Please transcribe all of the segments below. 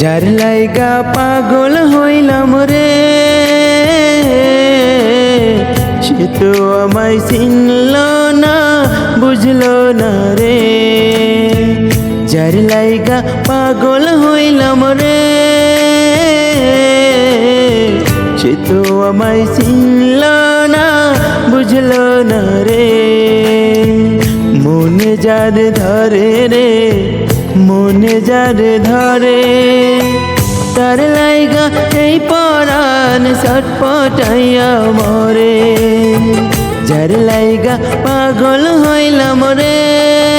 যার লাইগা পাগল হইলাম রে। সে তো আমায় চিনল না, বুঝলো না রে। যার লাইগা পাগল হইলাম রে। সে তো আমায় চিনল না, বুঝলো না রে। মনে যার ধরে রে, মনে যার ধরে। তার লাইগা এই পরাণ ছটপটাইয়া মরে। যার লাইগা পাগল হইলাম রে।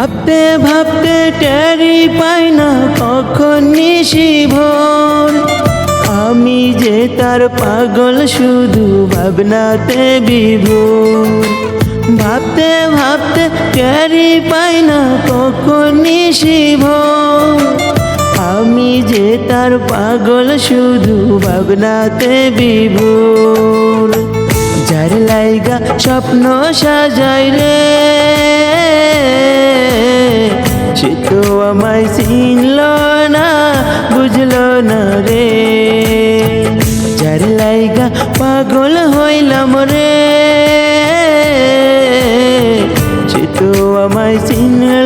ভাবতে ভাবতে টেরি পাই না কখন নিশি ভোর। আমি যে তার পাগল শুধু ভাবনাতে বিভোর। ভাবতে ভাবতে টেরি পাই না কখন নিশি ভোর। আমি যে তার পাগল শুধু ভাবনাতে বিভোর। যার লাইগা স্বপ্ন সাজাই রে সে তো আমায় চিনল না, বুঝল না রে। যার লাইগা পাগল হইলাম রে সে তো আমায় চিনল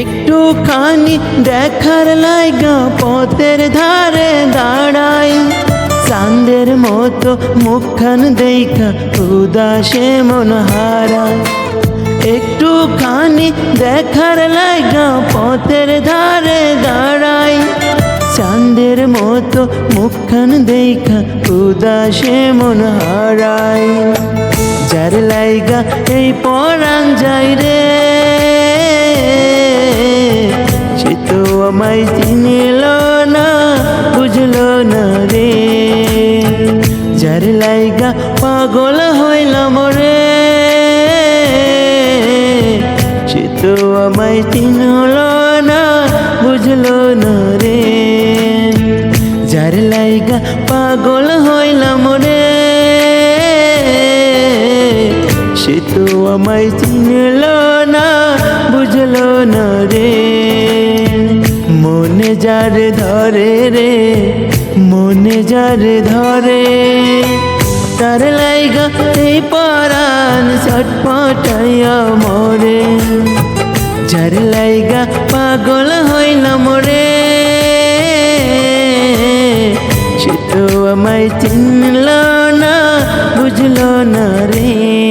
একটুখানি দেখার লাইগা, পথের ধারে দাঁড়াই। চাঁদের মতো মুখখান দেখা, উদাসে মন হারায় একটুখানি দেখার লাইগা, পথের ধারে দাঁড়াই। চাঁদের মতো মুখখান দেখা, উদাসে মন হারাই। যার লাইগা এই পরাণ যাই রে আমায় চিনিল না, বুঝলো না রে। যার লাইগা পাগল হইলাম রে। সে তো আমায় চিনল না, বুঝলো না রে। যার লাইগা পাগল হইলাম রে। সে তো আমায় চিনল না, বুঝলো না রে। যার ধরে রে, মনে যার ধরে। তার লাইগা এই পরাণ ছটপটাইয়া মরে যার লাইগা পাগল হইলাম রে, সে তো আমায় চিনল না, বুঝল না রে।